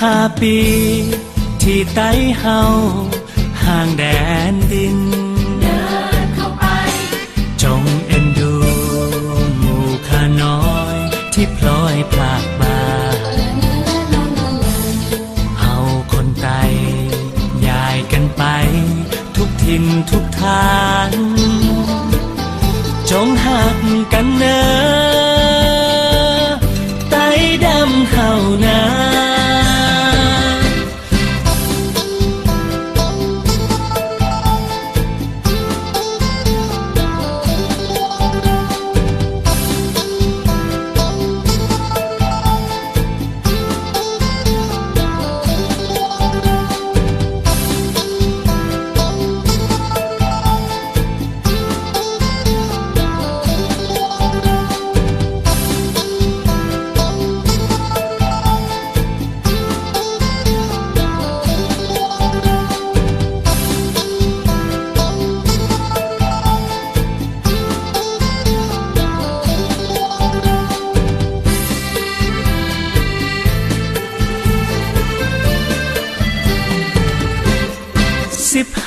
ห้าปี ที่ไต้เฮาห่างแดนดิน เดินเข้าไป จงเอ็นดูหมู่ข้าน้อย ที่พลอยพลากบานเฮาคนไตยายกันไป ทุกทินทุกทาง จงหักกันเนอ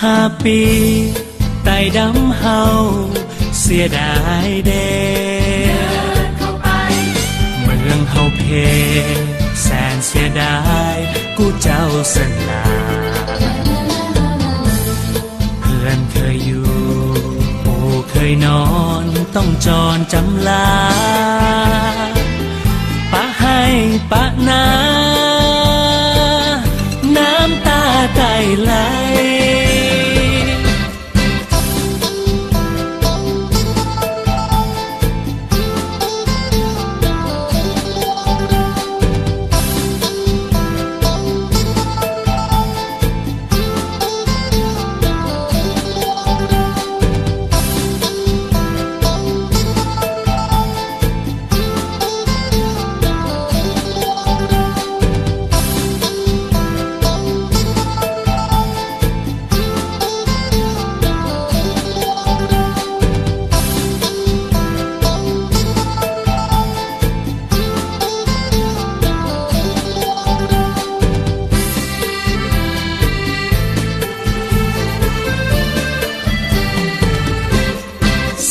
ห้าปี ไต่ดำเฮาเสียดายเดเข้าไปเมืองเฮาเพ แสนเสียดายกูเจ้าสลาเพื่อนเคยอยู่ปูเคยนอนต้องจรจำลาปะให้ปะนาน้ำตาไตไหล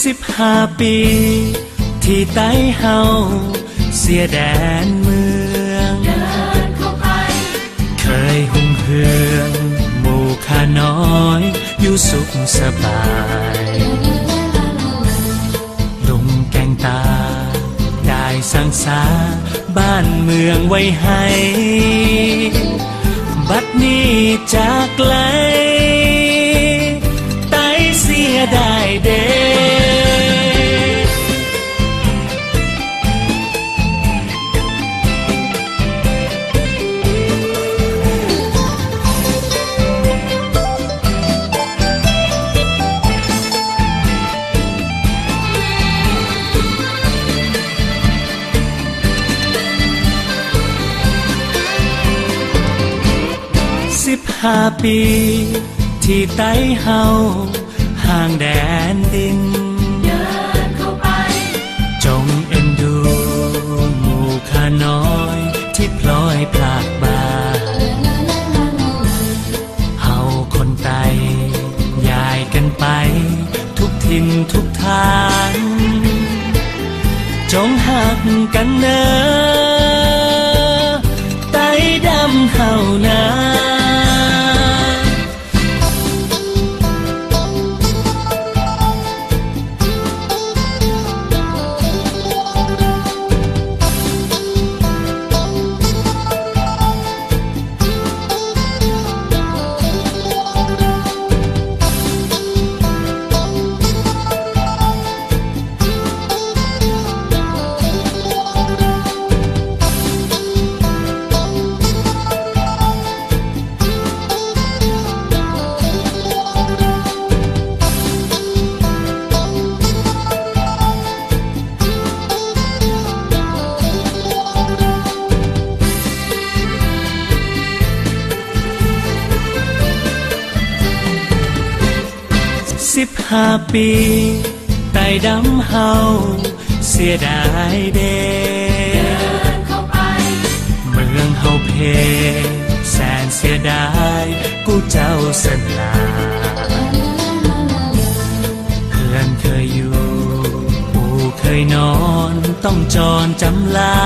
สิบห้าปี ที่ไต้เฮาเสียแดนเมือง เดินเข้าไป เคยหุ่งเฮืองหมู่ข้าน้อย อยู่สุขสบายลุงแกงตา ได้สร้างสาบ้านเมืองไว้ให้ บัดนี้จากไกล สิบห้าปี ที่ไต้เฮาห่างแดนดิน เดินเข้าไป จงเอ็นดูหมู่ข้าน้อย ที่พลอยพลากบาเฮาคนไตยายกันไป ทุกทินทุกทาง จงหักกันเนอไตดำเฮานา สิบห้าปีไต่ดำเฮาเสียดายเดเดินเข้าไปเมืองเฮาเพ แสนเสียดายกูเจ้าสนลาเพื่อนเคยอยู่ปู่เคยนอนต้องจรจำลา